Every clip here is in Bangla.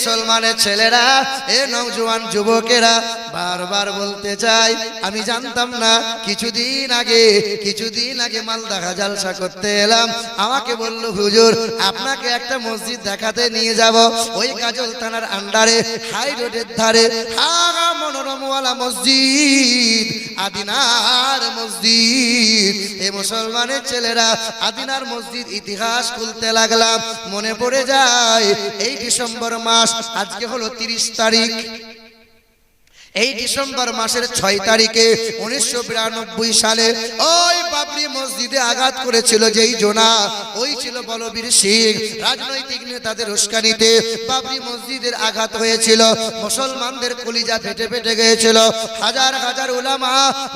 মুসলমানের ছেলেরা, এ নৌজওয়ান যুবকেরা বারবার বলতে চাই আমি জানতাম না, কিছুদিন আগে কিছুদিন আগে মালদা জালসা করতে এলাম। আমাকে বলল, হুজুর, আপনাকে একটা মসজিদ দেখাতে নিয়ে যাব। ওই কাজল থানার আন্ডারে, হাই রোডের ধারে, হাগা মনোরমওয়ালা মসজিদ, আদিনার মসজিদ। এ মুসলমানের ছেলেরা আদিনার মসজিদ ইতিহাস খুলতে লাগলাম। মনে পড়ে যায়, এই ডিসেম্বর মাস আজকে হলো তিরিশ তারিখ। এই ডিসেম্বর মাসের ছয় তারিখে উনিশশো বিরানব্বই সালে ওই বাবরি মসজিদে আঘাত করেছিল যেই জোনা। ওই ছিল বলবীর সিং রাজনৈতিক নেতাদের উস্কানিতে বাবরি মসজিদের আঘাত হয়েছিল। মুসলমানদের কলিজা ফেটে ফেটে গিয়েছিল। হাজার হাজার উলামা,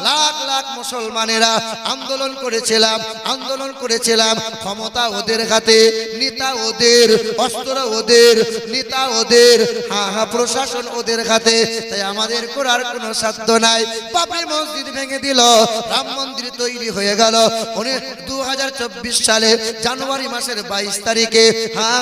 লাখ লাখ মুসলমানেরা আন্দোলন করেছিলাম আন্দোলন করেছিলাম। ক্ষমতা ওদের হাতে, নেতা ওদের, অস্ত্র ওদের, নেতা ওদের হা হা প্রশাসন ওদের হাতে। তাই আমাদের করার কোনো সাধ্য নাই। বাবরি মসজিদ ভেঙে দিল, রাম মন্দির তৈরি হয়ে গেল। সালে জানুয়ারি মাসের বাইশ তারিখে হ্যাঁ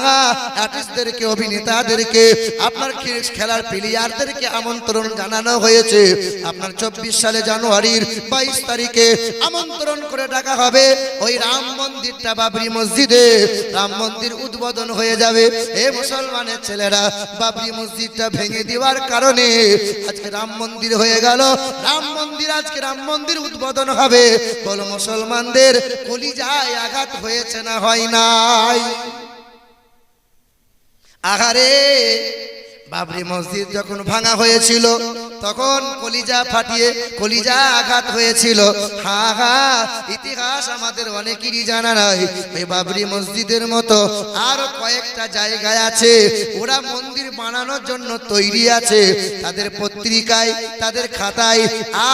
অভিনেতাদেরকে, আপনার খেলার প্লেয়ারদেরকে আমন্ত্রণ জানানো হয়েছে। আপনার চব্বিশ সালে জানুয়ারির বাইশ তারিখে আমন্ত্রণ করে ডাকা হবে ওই রাম মন্দিরটা বাবরি মসজিদে। রাম মন্দির উদ্বোধন হয়ে যাবে। এ মুসলমানের ছেলেরা, বাবরি মসজিদটা ভেঙে দেওয়ার কারণে আজকে রাম মন্দির হয়ে গেল। রাম মন্দির, আজকে রাম মন্দির উদ্বোধন হবে। বলো মুসলমানদের কলি যায় আঘাত হয়েছে না হয় নাই? আহারে বাবরি মসজিদ যখন ভাঙা হয়েছিল, তখন কলিজা ফাটিয়ে কলিজা আঘাত হয়েছিল। হা হা, ইতিহাস আমাদের অনেকেরই জানা নাই। এই বাবরি মসজিদের মতো আরও কয়েকটা জায়গায় আছে। ওরা মন্দির বানানোর জন্য তৈরি আছে। তাদের পত্রিকায়, তাদের খাতায়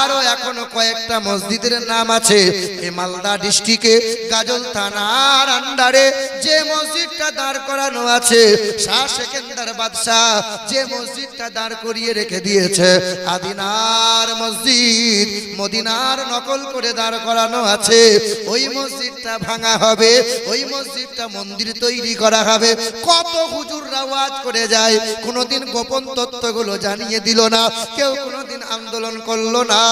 আরও এখনও কয়েকটা মসজিদের নাম আছে। এই মালদা ডিস্ট্রিক্টে গাজল থানার আন্ডারে যে মসজিদটা দাঁড় করানো আছে, শাহ সেকেন্দার বাদশাহ যে মসজিদটা দাঁড় করিয়ে রেখে দিয়েছে, আদিনার মসজিদ, মদিনার নকল করে দাঁড় করানো আছে। ওই মসজিদটা ভাঙা হবে, ওই মসজিদটা মন্দির তৈরি করা হবে। কত হুজুররা ওয়াজ করে যায়, কোনোদিন গোপন তথ্যগুলো জানিয়ে দিল না, কেউ কোনোদিন আন্দোলন করল না।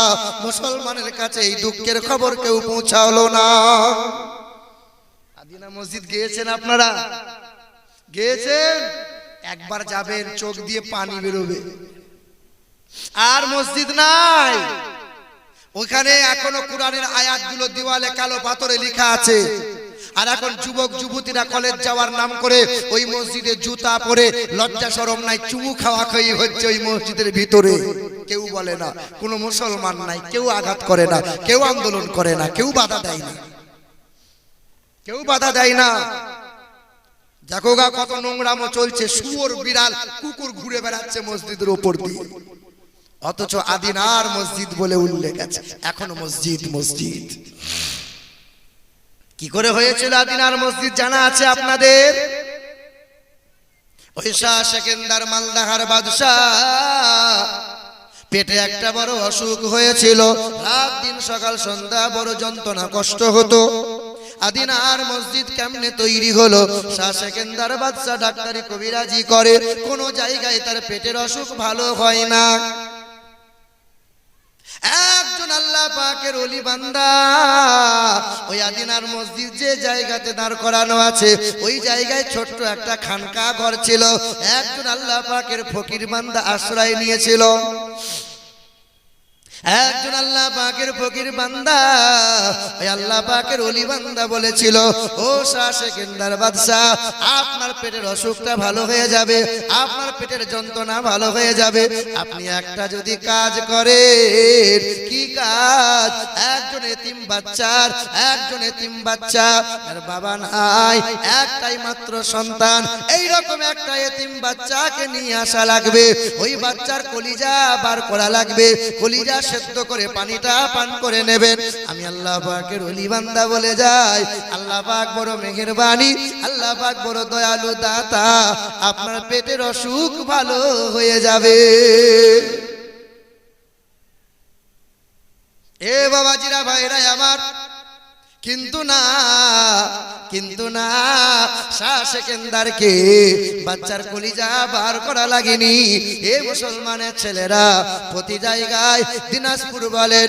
মুসলমানের কাছে এই দুঃখের খবর কেউ পৌঁছালো না। আদিনা মসজিদ গিয়েছেন আপনারা? গিয়েছেন? একবার যাবেন চোখ দিয়ে পানি বেরোবে। আর মসজিদ নাই। ওখানে এখনও কোরআনের আয়াতগুলো দেওয়ালে কালো পাথরে লেখা আছে। আর এখন যুবক যুবতীরা কলেজ যাওয়ার নাম করে ওই মসজিদে জুতা পরে লজ্জা সরম নাই চুমু খাওয়া খাই হচ্ছে ওই মসজিদের ভিতরে। কেউ বলে না কোনো মুসলমান নাই কেউ আঘাত করে না কেউ আন্দোলন করে না কেউ বাধা দেয় না কেউ বাধা দেয় না। দেখো গা কত নোংরামো চলছে, শুয়োর বিড়াল কুকুর ঘুরে বেড়াচ্ছে মসজিদের ওপর দিয়ে। অথচ আদিনার মসজিদ বলে উল্লেখ আছে, এখনও মসজিদ মসজিদ। কি করে হয়েছিল আদিনার মসজিদ জানা আছে আপনাদের? ওই সেকেন্দার মালদাহার বাদশাহ পেটে একটা বড় অসুখ হয়েছিল। রাত দিন সকাল সন্ধ্যা বড় যন্ত্রণা, কষ্ট হতো। আদিনার মসজিদ কেমনে তৈরি হলো? শাহ সেকেন্দার বাদশাহ ডাক্তারি কবিরাজি করে, কোন জায়গায় তার পেটের অসুখ ভালো হয় না। একজন আল্লাহ পাকের অলি বান্দা, ওই আদিনার মসজিদ যে জায়গাতে দাঁড় করানো আছে, ওই জায়গায় ছোট্ট একটা খানকা ঘর ছিল। একজন আল্লাহ পাকের ফকির বান্দা আশ্রয় নিয়েছিল। একজন আল্লাহ পাকের ফকির বান্দা, ওই আল্লাহ পাকের অলি বান্দা বলেছিল, ও শাহ সেকেন্দার বাদশাহ, আপনার পেটের অসুখটা ভালো হয়ে যাবে, আপনার পেটের যন্ত্রণা ভালো হয়ে যাবে, আপনি একটা যদি কাজ করেন, কি কাজ? একজন এতিম বাচ্চার, একজন এতিম বাচ্চা আর বাবা নাই, একটাই মাত্র সন্তান এই রকম একটা এতিম বাচ্চাকে নিয়ে আসা লাগবে, ওই বাচ্চার কলিজা বার করা লাগবে, কলিজা সেদ্ধ করে পানিটা পান করে নেবেন। আমি আল্লাহ পাকের অলি বান্দা বলে যাই। আল্লাহ পাক বড় মেহেরবানি, আল্লাহ পাক বড় দয়ালু দাতা। আপনার পেটের অসুখ ভালো হয়ে যাবে। এ বাবাজিরা, ভাইরা আমার কিন্তু না কিন্তু না শাহ সেকেন্দারকে বাচ্চার কলিজা বার করা লাগেনি। এ মুসলমানের ছেলেরা প্রতি জায়গায় দিনাজপুর বলেন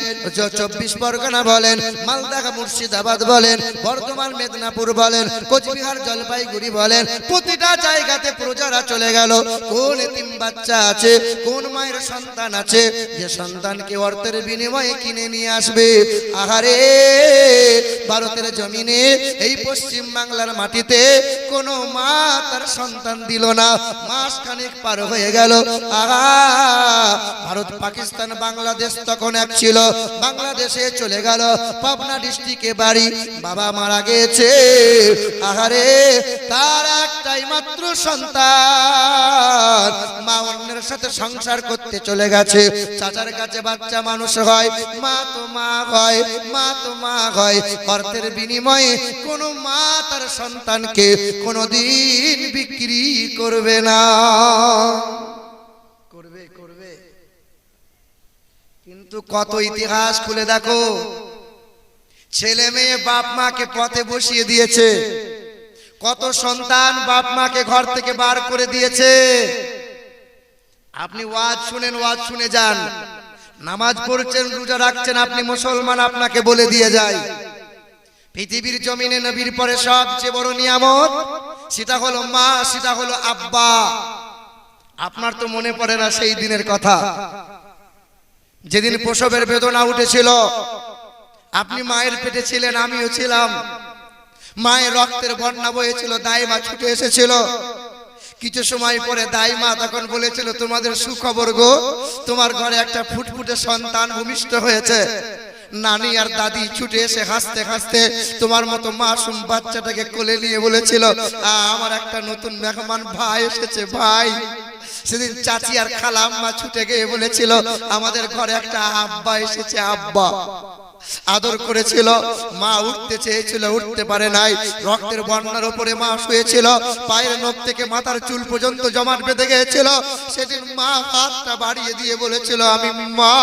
চব্বিশ পরগনা বলেন মালদা মুর্শিদাবাদ বলেন, বর্ধমান মেদিনীপুর বলেন, কোচবিহার জলপাইগুড়ি বলেন, প্রতিটা জায়গাতে প্রজারা চলে গেল। কোন এতিম বাচ্চা আছে, কোন মায়ের সন্তান আছে, যে সন্তানকে অর্থের বিনিময়ে কিনে নিয়ে আসবে? আহারে ভারতের জমিনে এই পশ্চিম বাংলার মাটিতে কোনো মা তার সন্তান দিল না। মাস খানিক পার হয়ে গেল। আহা! ভারত, পাকিস্তান, বাংলাদেশ তখন এক ছিল। বাংলাদেশে চলে গেল। পাবনা ডিস্ট্রিক্টে বাড়ি। বাবা মারা গেছে। আহারে তার একটাই মাত্র সন্তান। মা অন্যের সাথে সংসার করতে চলে গেছে। চাচার কাছে বাচ্চা মানুষ হয়। মা তো মা হয়। মা তো মা হয়। অর্থের বিনিময়ে কোনো মা তার সন্তানকে কোনোদিন বিক্রি করবে না। করবে করবে। কিন্তু কত ইতিহাস খুলে দেখো। ছেলে মেয়ে বাপ মাকে পথে বসিয়ে দিয়েছে। কত সন্তান বাপ মাকে ঘর থেকে বার করে দিয়েছে। আপনি ওয়াজ শুনেন ওয়াজ শুনে যান। নামাজ পড়ছেন রোজা রাখছেন আপনি মুসলমান আপনাকে বলে দিয়ে যায়। পৃথিবীর জমিনে নবীর পরে সবচেয়ে বড় নিয়ামত সেটা হলো মা, সেটা হলো আব্বা। আপনার তো মনে পড়ে না সেই দিনের কথা। যেদিন প্রসবের বেদনা উঠেছিল, আপনি মায়ের পেটে ছিলেন, আমিও ছিলাম। মায়ের রক্তের বন্যা বয়েছিল, দাইমা ছুটে এসেছিল। কিছু সময় পরে দাইমা তখন বলেছিল, তোমাদের সুখবর গো, তোমার ঘরে একটা ফুটফুটে সন্তান ভূমিষ্ঠ হয়েছে। নানি আর দাদি ছুটে এসে হাসতে হাসতে তোমার মতো মাসুম বাচ্চাটাকে কোলে নিয়ে বলেছিল আমার একটা নতুন মেহমান ভাই এসেছে ভাই। সেদিন চাচি আর খালা আম্মা ছুটে গিয়ে বলেছিল, আমাদের ঘরে একটা আব্বা এসেছে, আব্বা। আদর করেছিল। মা উঠতে চেয়েছিল, উঠতে পারে নাই। রক্তের বন্যার উপরে মা শুয়েছিল। পায়ের নখ থেকে মাথার চুল পর্যন্ত জমাট বেঁধে গিয়েছিল। সেদিন মা হাতটা বাড়িয়ে দিয়ে বলেছিল, আমি মা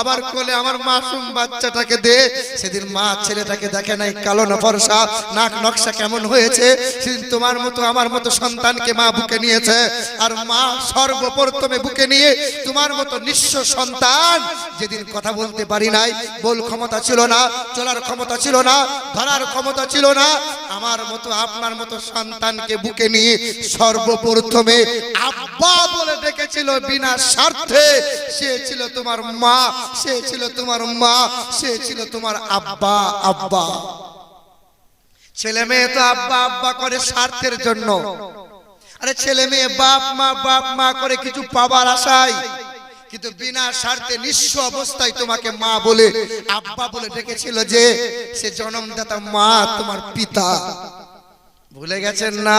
আবার কোলে আমার মাসুম বাচ্চাটাকে দে। সেদিন মা ছেলেটাকে দেখে নাই, কালো না ফর্সা, নাক নকশা কেমন হয়েছে? সেদিন তোমার মতো, আমার মতো সন্তানকে মা বুকে নিয়েছে। আর মা সর্বপ্রথমে বুকে নিয়ে, তোমার মতো নিঃস্ব সন্তান, যেদিন কথা বলতে পারি নাই, বল ক্ষমতা ছিল না, চলার ক্ষমতা ছিল না, ধরার ক্ষমতা ছিল না। আমার মতো, আপনার মতো সন্তানকে বুকে নিয়ে সর্বপ্রথমে আব্বা বলে ডেকেছিল বিনা স্বার্থে, সে ছিল তোমার মা, সে ছিল তোমার মা, সে ছিল তোমার আব্বা আব্বা। ছেলে মেয়ে তো আব্বা আব্বা করে স্বার্থের জন্য। আরে ছেলে মেয়ে বাপ মা বাপ মা করে কিছু পাবার আশায়। কিন্তু বিনা স্বার্থে, নিঃস্ব অবস্থায় তোমাকে মা বলে, আব্বা বলে ডেকেছিল যে, সে জন্মদাতা মা তোমার পিতা। ভুলে গেছেন না?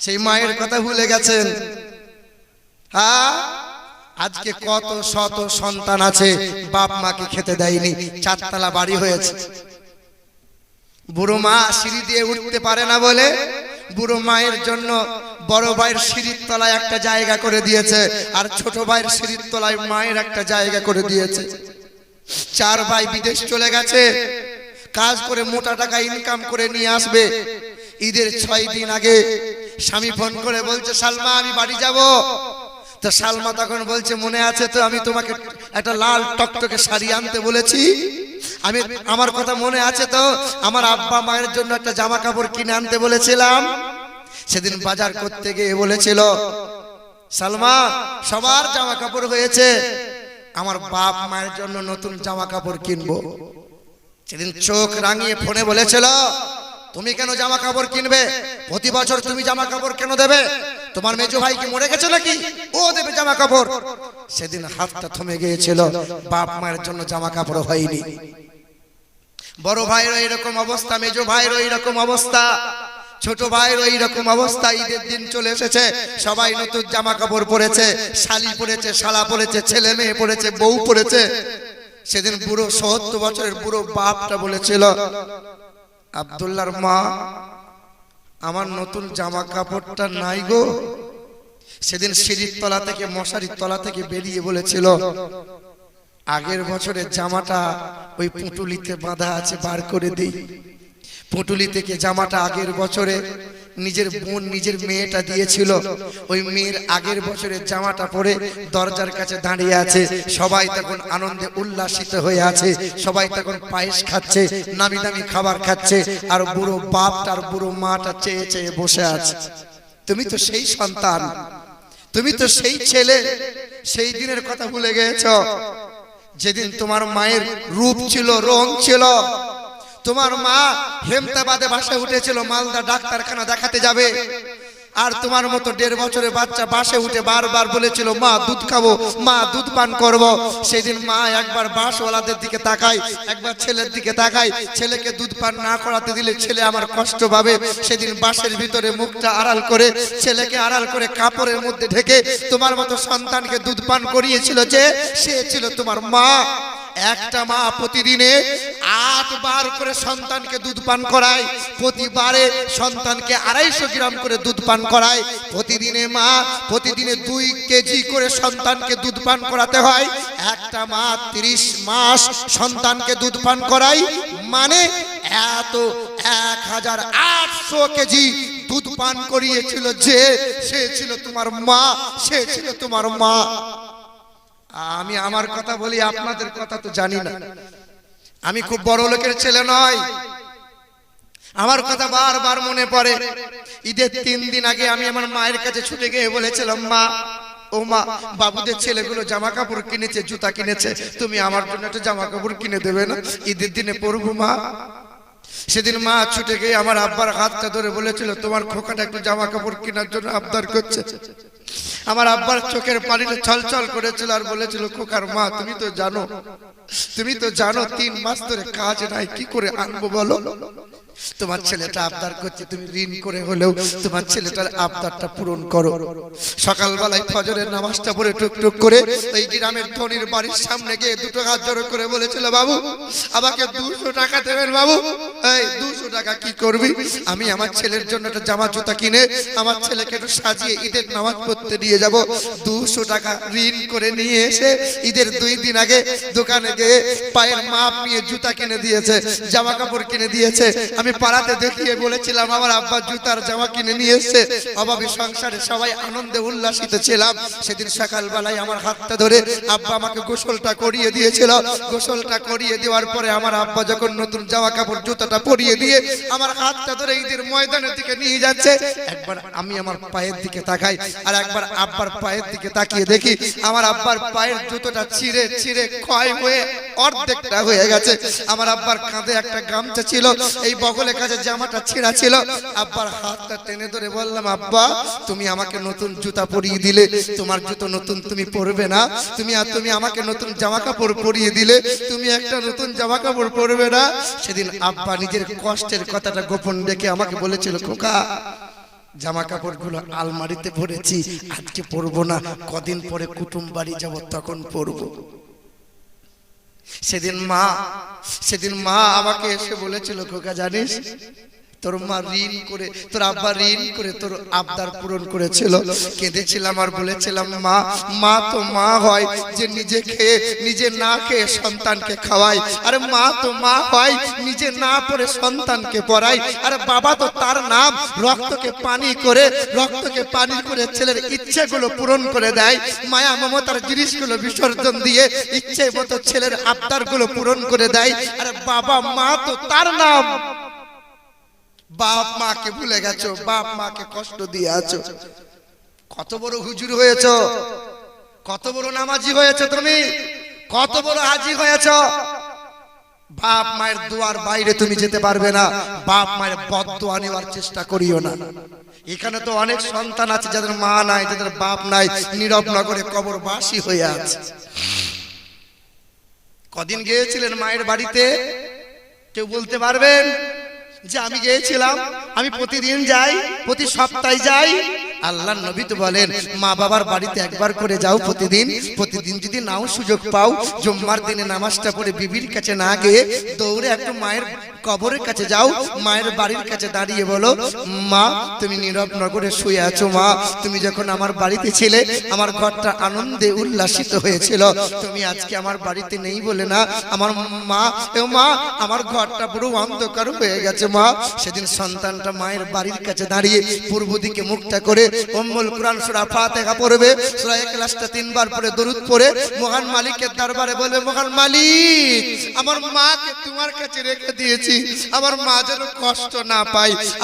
সেই মায়ের কথা ভুলে গেছেন? হ্যাঁ? আজকে কত শত সন্তান আছে, বাপ মাকে খেতে দেয়নি, চারতলা বাড়ি হয়েছে। বুড়ো মা সিঁড়ি দিয়ে উঠতে পারে না বলে বুড়ো মায়ের জন্য বড় ভাইয়ের সিঁড়ির তলায় একটা জায়গা করে দিয়েছে, আর ছোট ভাইয়ের সিঁড়ির তলায় মায়ের একটা জায়গা করে দিয়েছে। চার ভাই বিদেশ চলে গেছে, কাজ করে মোটা টাকা ইনকাম করে নিয়ে আসবে। ঈদের ছয় দিন আগে স্বামী ফোন করে বলছে, সালমা, আমি বাড়ি যাব। তো সালমা তখন বলছে, মনে আছে তো, আমি তোমাকে একটা লাল টকটকে শাড়ি আনতে বলেছি। আমি আমার কথা মনে আছে তো? আমার আব্বা মায়ের জন্য একটা জামা কাপড় কিনে আনতে বলেছিলাম। সেদিন বাজার করতে গিয়ে বলেছিল, সালমা, সবার জামা কাপড় হয়েছে, আমার বাপ মায়ের জন্য নতুন জামা কাপড় কিনবো। সেদিন চোখ রাঙিয়ে ফোনে বলেছিল, তুমি কেন জামা কাপড় কিনবে? প্রতি বছর তুমি জামা কাপড় কেন দেবে? তোমার মেজো ভাই কি মরে গেছে নাকি? ও দেবে জামা কাপড় সেদিন হাতটা থমে গিয়েছিল, বাপ মায়ের জন্য জামা কাপড় হয়নি। বড় ভাইয়েরও এরকম অবস্থা, মেজো ভাইয়েরও এরকম অবস্থা, ছোট ভাইয়ের ওই রকম অবস্থা, ঈদের দিন চলে এসেছে, সবাই নতুন জামা কাপড় পরেছে, শালি পরেছে, শালা পরেছে, ছেলে মেয়ে পরেছে, বউ পরেছে। সেদিন বুড়ো সত্তর বছরের বুড়ো বাপটা বলেছিল আবদুল্লার মা, আমার নতুন জামা কাপড়টা নাই গো। সেদিন সিঁড়ির তলা থেকে, মশারির তলা থেকে বেরিয়ে বলেছিল আগের বছরের জামাটা ওই পুঁটুলিতে বাঁধা আছে, বার করে দিই। পুঁটুলি থেকে জামাটা আগের বছরে নিজের বোন, নিজের মেয়েটা দিয়েছিল। ওই মেয়ের আগের বছরের জামাটা পরে দরজার কাছে দাঁড়িয়ে আছে। সবাই তখন আনন্দে উল্লাসিত হয়ে আছে। সবাই তখন পায়েস খাচ্ছে, নামি দামি খাবার খাচ্ছে, আর বুড়ো বাপটা আর বুড়ো মাটা চেয়ে চেয়ে বসে আছে। তুমি তো সেই সন্তান, তুমি তো সেই ছেলে, সেই দিনের কথা ভুলে গেছ। যেদিন তোমার মায়ের রূপ ছিল, রং ছিল, তোমার মা হেমতাবাদে বাসায় উঠেছিল, মালদা ডাক্তারখানা দেখাতে যাবে। আর তোমার মতো দেড় বছরের বাচ্চা বাসে উঠে বারবার বলেছিল, মা, দুধ খাব, মা, দুধ পান করব। সেদিন মা একবার বাসওয়ালাদের দিকে তাকায়, একবার ছেলের দিকে তাকায়, ছেলেকে দুধ পান না করাতে দিলে ছেলে আমার কষ্ট পাবে। সেদিন বাসের ভিতরে মুখটা আড়াল করে, ছেলেকে আড়াল করে কাপড়ের মধ্যে ঢেকে তোমার মতো সন্তানকে দুধ পান করিয়েছিল যে, সে ছিল তোমার মা। একটা মা প্রতিদিনে আটবার করে সন্তানকে দুধ পান করায়, প্রতিবারে সন্তানকে আড়াইশো গ্রাম করে দুধ পান করায়। প্রতিদিনে মা প্রতিদিনে দুই কেজি করে সন্তানকে দুধ পান করাতে হয়। একটা মা তিরিশ মাস সন্তানকে দুধ পান করায় মানে এত এক হাজার আটশো কেজি দুধ পান করিয়েছিল যে, সে ছিল তোমার মা, সে ছিল তোমার মা। আমি আমার কথা বলি, আপনাদের কথা তো জানি না। আমি খুব বড় লোকের ছেলে নয়। আমার কথা বারবার মনে পড়ে। ঈদের তিন দিন আগে আমি আমার মায়ের কাছে ছুটে গিয়ে বলেছিলাম, মা, ও মা, বাবুদের ছেলেগুলো জামা কাপড় কিনেছে, জুতা কিনেছে। তুমি আমার জন্য একটা জামা কাপড় কিনে দেবে না? ঈদের দিনে পরবো, মা। সেদিন মা ছুটে গিয়ে আমার আব্বার হাতটা ধরে বলেছিল, তোমার খোকাটা একটু জামা কাপড় কেনার জন্য আবদার করছে। আমার আব্বার চোখের পানিটা ছলছল করেছিল আর বলেছিল খোকার মা তুমি তো জানো তুমি তো জানো তিন মাস ধরে কাজ নাই, কি করে আনব বলো? তোমার ছেলেটা আবদার করছে, তুমি ঋণ করে হলেও তোমার ছেলেটার আবদারটা পূরণ করো। সকালবেলায় ফজরের নামাজটা পড়ে টুকটুক করে এই গ্রামের ধনির বাড়ির সামনে গিয়ে দুটো হাত জড়ো করে বলেছিল, বাবু, আমাকে দুশো টাকা দেবেন বাবু। এই দুশো টাকা কি করবি? আমি আমার ছেলের জন্য একটা জামা জুতা কিনে আমার ছেলেকে একটু সাজিয়ে ঈদের নামাজ পড়তে নিয়ে যাব। দুশো টাকা ঋণ করে নিয়ে এসে ঈদের দুই দিন আগে দোকানে গিয়ে পায়ের মাপ নিয়ে জুতা কিনে দিয়েছে, জামা কাপড় কিনে দিয়েছে। আমি পাড়াতে দেখিয়ে বলেছিলাম, আমার আব্বা জুতার জামা কিনে নিয়ে এসছে। অভাবী সংসারে সবাই আনন্দে উল্লাসিত ছিলাম। সেদিন সকালবেলায় আমার হাতটা ধরে আব্বা আমাকে গোসলটা করিয়ে দিয়েছিল। গোসলটা করিয়ে দেওয়ার পরে আমার আব্বা যখন নতুন জামা কাপড়, জুতাটা পরিয়ে দিয়ে আমার হাতটা ধরে ঈদের ময়দানের দিকে নিয়ে যাচ্ছে, একবার আমি আমার পায়ের দিকে তাকাই আর একবার আব্বার পায়ের দিকে তাকিয়ে দেখি, আমার আব্বার পায়ের জুতোটা ছিঁড়ে ছিঁড়ে ক্ষয় হয়ে অর্ধেকটা হয়ে গেছে। আমার আব্বার কাঁধে একটা গামছা ছিল, এই বগলে কাছে জামাটা ছেঁড়া ছিল। আব্বার হাতটা টেনে ধরে বললাম, আব্বা, তুমি আমাকে নতুন জুতা পরিয়ে দিলে। তোমার জুতো নতুন তুমি পরবে না। তুমি আর তুমি আমাকে নতুন জামা কাপড় পরিয়ে দিলে। তুমি একটা নতুন জামা কাপড় পরবে না। সেদিন আব্বা নিজের কষ্টের কথাটা গোপন রেখে আমাকে বলেছিল, খোকা, জামা কাপড়গুলো আলমারিতে ভরেছি। আজকে পরবো না। কদিন পরে কুটুম বাড়ি যাব, তখন পরবো। সেদিন মা সেদিন মা আমাকে এসে বলেছিল খোকা জানিস তোর মা ঋণ করে, তোর আব্বা ঋণ করে, তোর আবদার পূরণ করেছিল। কেঁদেছিলাম আর বলেছিলাম, মা মা তো মা হয় যে নিজে খেয়ে নিজে না খেয়ে সন্তানকে খাওয়ায়। আরে মা তো মা হয় নিজে না পড়ে সন্তানকে পড়ায়। আরে বাবা তো তার নাম রক্তকে পানি করে, রক্তকে পানি করে ছেলের ইচ্ছেগুলো পূরণ করে দেয়। মায়া মমতার জিনিসগুলো বিসর্জন দিয়ে ইচ্ছে মতো ছেলের আবদারগুলো পূরণ করে দেয়। আরে বাবা, মা তো তার নাম বাপ মাকে ভুলে গেছো, বাপ মাকে কষ্ট দিয়ে আছো কত বড় হুজুর হয়েছ, কত বড় নামাজি হয়েছে তুমি, কত বড় হাজি হয়েছ। বাপ মায়ের দুয়ার বাইরে তুমি যেতে পারবে না, বাপ মায়ের বদদোয়া নেওয়ার চেষ্টা করিও না। এখানে তো অনেক সন্তান আছে যাদের মা নাই, যাদের বাপ নাই, নীরব নগরে কবর বাসী হয়ে আছে। কদিন গিয়েছিলেন মায়ের বাড়িতে? কেউ বলতে পারবেন? যে আমি গিয়েছিলাম আমি প্রতিদিন যাই প্রতি সপ্তাহে যাই আল্লাহ নবী তো বলেন, মা বাবার বাড়িতে একবার করে যাও প্রতিদিন। প্রতিদিন যদি নাও সুযোগ পাও, জুম্মার দিনে নামাজটা পড়ে বিবির কাছে না গিয়ে দৌড়ে একটু মায়ের কবরের কাছে যাও, মায়ের বাড়ির কাছে দাঁড়িয়ে বলো, মা, তুমি নীরব নগরে শুয়ে আছো, মা। তুমি যখন আমার বাড়িতে ছিলে, আমার ঘরটা আনন্দে উল্লাসিত হয়েছিল। তুমি আজকে আমার বাড়িতে নেই বলে না। আমার মা মা, আমার ঘরটা পুরো অন্ধকার হয়ে গেছে, মা। সেদিন সন্তানটা মায়ের বাড়ির কাছে দাঁড়িয়ে পূর্ব দিকে মুখটা করে অম্মুল কোরআন সূরা ফাতিহা পড়বে। সূরা ইখলাসটা তিনবার পরে দরুদ পড়ে। মহান মালিকের দরবারে বলবে, মহান মালিক, আমার মাকে তোমার কাছে রেখে দিয়েছি। আমার মা যেন কষ্ট না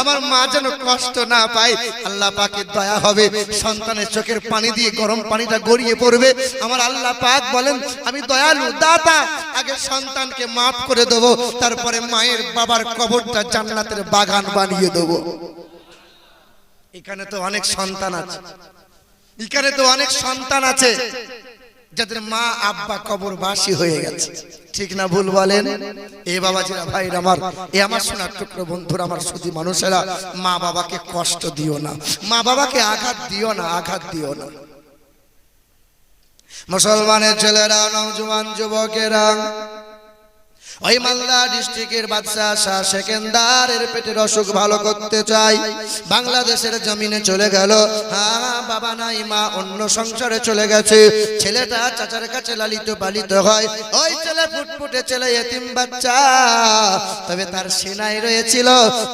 আমার মা যেন কষ্ট না আল্লাহ পাকের দয়া হবে। সন্তানের চোখের পানি দিয়ে গরম পানিটা গড়িয়ে পড়বে। আমার আল্লাহ পাক বলেন, আমি দয়ালু দাতা, আগে সন্তানকে মাফ করে দেবো, তারপরে মায়ের বাবার কবরটা জান্নাতের বাগান বানিয়ে দেবো। এখানে তো অনেক সন্তান আছে। এখানে তো অনেক সন্তান আছে যাদের মা, আব্বা কবর বাসি হয়ে গেছে। ঠিক না ভুল বলেন? এ বাবা বাবাজিরা ভাই আমার, এ আমার সোনার টুকরো বন্ধুরা, আমার শুধু মানুষেরা, মা বাবাকে কষ্ট দিও না। মা বাবাকে আঘাত দিও না, আঘাত দিও না। মুসলমানের ছেলেরা, নওজোয়ান যুবকেরা ওই মালদা ডিস্ট্রিক্টের বাদশাহ শাহ সেকেন্দারের পেটের অসুখ ভালো করতে চাই। বাংলাদেশের জমিনে চলে গেল। হ্যাঁ বাবা নাই, মা অন্য সংসারে চলে গেছে। ছেলেটা চাচার কাছে লালিত পালিত হয়। ওই ছেলে ফুটফুটে ছেলে, এতিম বাচ্চা। তবে তার সেনায় রয়েছিল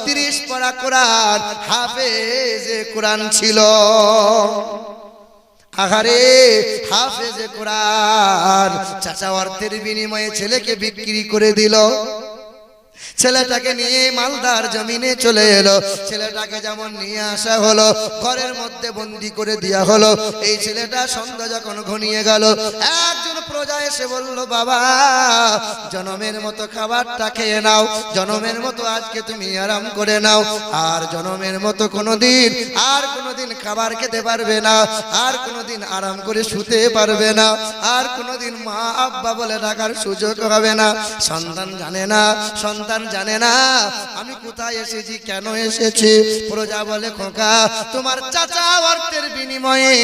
তিরিশ পড়া কোরআন, হাফেজ কোরআন ছিল। আহারে হাফেজে কোরআন চাচা অর্থের বিনিময়ে ছেলেকে বিক্রি করে দিল। ছেলেটাকে নিয়ে মালদার জমিনে চলে এলো। ছেলেটাকে যেমন নিয়ে আসা হলো, ঘরের মধ্যে বন্দি করে দেওয়া হলো। এই ছেলেটা সন্ধ্যা যখন ঘনিয়ে গেল, একজন প্রজা এসে বলল, বাবা, জনমের মতো খাবারটা খেয়ে নাও। জনমের মতো আজকে তুমি আরাম করে নাও। আর জনমের মতো কোনোদিন, আর কোনোদিন খাবার খেতে পারবে না। আর কোনোদিন আরাম করে শুতে পারবে না। আর কোনোদিন মা, আব্বা বলে ডাকার সুযোগ হবে না। সন্তান জানে না। সন্তান জানে না। আমি কোথায় এসেছি, কেন এসেছি? প্রজা বলে, খোকা, তোমার চাচা অর্থের বিনিময়ে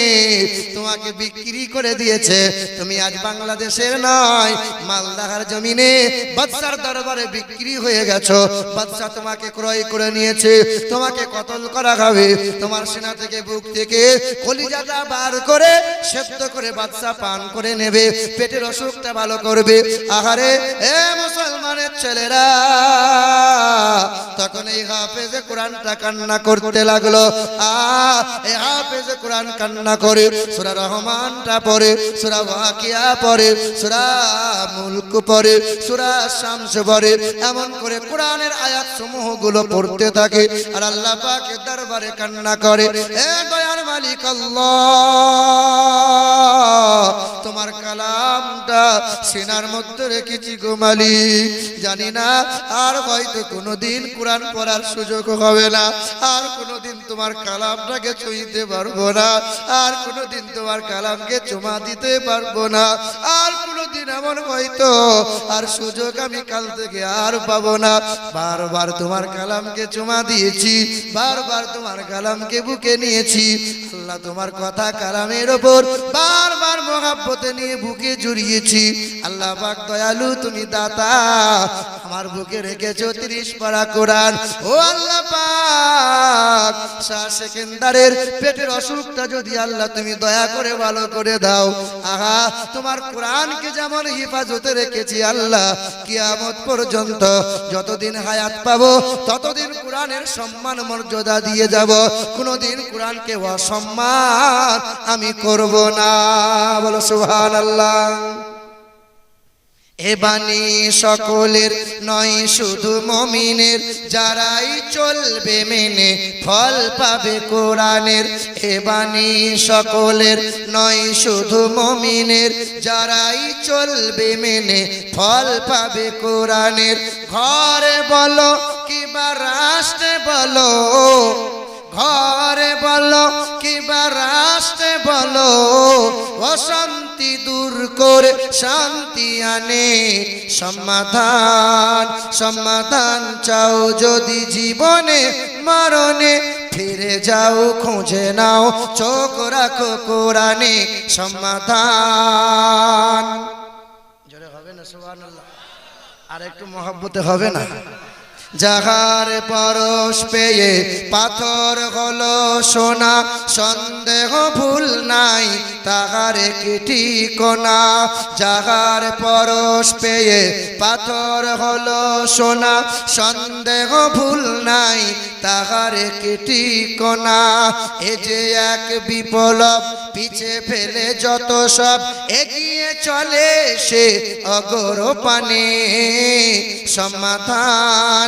তোমাকে বিক্রি করে দিয়েছে। তুমি আজ বাংলাদেশের নয়, মালদাহার জমিনে বাদশার দরবারে বিক্রি হয়ে গেছো। বাদশা তোমাকে ক্রয় করে নিয়েছে, তোমাকে কতল করা হবে? তোমার সেনা থেকে, বুক থেকে কলিজাটা বার করে সেদ্ধ করে বাদশা পান করে নেবে। পেটের অসুখটা ভালো করবে। আহারে, এ মুসলমানের ছেলেরা। তখন এই হাফেজে কোরআনটা কান্না করতে লাগল। আ, এই হাফেজে কোরআন কান্না করে, সূরা রহমানটা পড়ে, সূরা ওয়াকিয়া পড়ে, সূরা মুলক পড়ে, সূরা শামস পড়ে, এমন করে কোরআনের আয়াত সমূহগুলো পড়তে থাকে আর আল্লাহ পাকের দরবারে কান্না করে। এ দয়ার মালিক আল্লাহ! সিনার মধ্যে রেখেছি গো মালিক। জানি না, আর হয়তো কোনোদিন কোরআন পড়ার সুযোগ হবে না। আর কোনোদিন তোমার কালামটাকে ছুঁইতে পারব না। আর কোনোদিন তোমার কালামকে চুমা দিতে পারব না। আর কোনোদিন এমন হয়তো আর সুযোগ আমি কাল থেকে আর পাবো না। বারবার তোমার কালামকে চুমা দিয়েছি, বারবার তোমার কালামকে বুকে নিয়েছি। আল্লাহ তোমার কথা কালামের ওপর বারবার মহাব্বতে নিয়ে বুকে জড়িয়েছি। আল্লাহ পাক দয়ালু, তুমি দাতা। আমার বুকে রেখেছো তিরিশ পারা কোরআন। ও আল্লাহ পাক শাহ সেকেন্দারের পেটের অসুখটা যদি আল্লাহ তুমি দয়া করে ভালো করে দাও। আহা, তোমার কোরআনকে যেমন হিফাজতে রেখেছি আল্লাহ, কিয়ামত পর্যন্ত যতদিন হায়াত পাবো, ততদিন কোরআনের সম্মান, মর্যাদা দিয়ে যাব। কোনোদিন কোরআনকে অসম্মান আমি করব না। বলো সুবহানাল্লাহ। এ বাণী সকলের নয়, শুধু মমিনের। যারাই চলবে মেনে ফল পাবে কোরআনের। এ বাণী সকলের নয়, শুধু মমিনের। যারাই চলবে মেনে ফল পাবে কোরআনের। ঘরে বলো কিবা রাষ্ট্রে বলো ঘরে বলো কিবা রাষ্ট্রে বলো, অশান্তি দূর করে শান্তি আনে। সমাধান সমাধান চাও যদি জীবনে, মরণে ফিরে যাও, খুঁজে নাও, চোখ রাখো কোরআনে সমাধান। জোরে হবে না, সুবহানাল্লাহ। আর একটু মহব্বতে হবে না? যাহার পরশ পেয়ে পাথর হলো সোনা, সন্দেহ ভুল নাই তাহার কিটি কোনা যাহার পরশ পেয়ে পাথর হলো সোনা, সন্দেহ ভুল নাই তাহার কিটি কোনা এ যে এক বিপ্লব পিছে ফেলে যত সব, এগিয়ে চলে সে অগর পানে সমাধান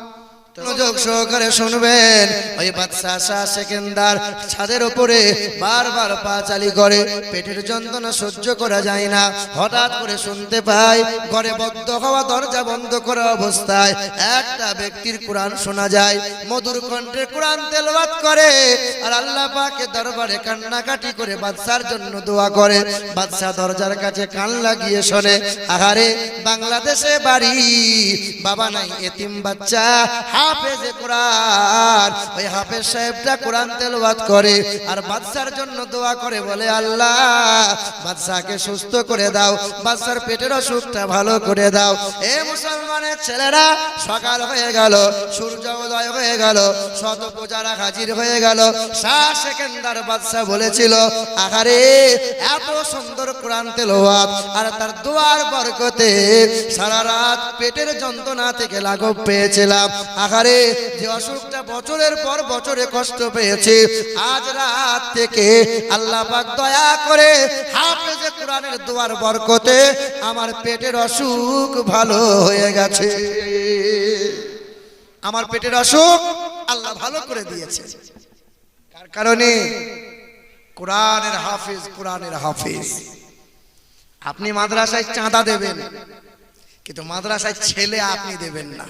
মনোযোগ সহকারে শুনবেন। ওই বাদশাহ শাহ সেকেন্দার ছাদের উপরে বারবার পা চালি করে। পেটের যন্ত্রণা সহ্য করা যায় না। হঠাৎ করে শুনতে পাই, ঘরে বদ্ধ হওয়া দরজা বন্ধ করা অবস্থায় একটা ব্যক্তির কোরআন শোনা যায়। মধুর কণ্ঠে কোরআন তেলবাদ করে আর আল্লাহ পাকে দরবারে কান্নাকাটি করে বাদশার জন্য দোয়া করে। বাদশাহ দরজার কাছে কান লাগিয়ে শোনে, আহারে, বাংলাদেশে বাড়ি, বাবা নাই এতিম বাচ্চা হাফেজে কোরআন। ওই হাফেজ সাহেবটা কোরআন তেলাওয়াত করে আর বাদশার জন্য দোয়া করে, বলে, আল্লাহ, বাদশাকে সুস্থ করে দাও, বাদশার পেটের অসুখটা ভালো করে দাও। এ মুসলমানের ছেলেরা সকাল হয়ে গেল সূর্য উদয় হয়ে গেল শত পূজারা হাজির হয়ে গেল। শাহ সেকেন্দার বলেছিল, আহারে, এত সুন্দর কোরআন তেলাওয়াত আর তার দোয়ার বরকতে সারা রাত পেটের যন্ত্রণা থেকে লাঘব পেয়েছিলাম। আহারে যে অসুখটা বছরের পর বছরে কষ্ট পেয়েছে, আজ রাত থেকে আল্লাহ পাক দয়া করে হাফেজে কোরআনের দুয়ার বরকতে আমার পেটের অসুখ ভালো হয়ে গেছে। আমার পেটের অসুখ আল্লাহ ভালো করে দিয়েছে। কার কারণে? কোরআনের হাফিজ কোরআনের হাফিজ। আপনি মাদ্রাসায় চাঁদা দেবেন, কিন্তু মাদ্রাসায় ছেলে আপনি দেবেন না।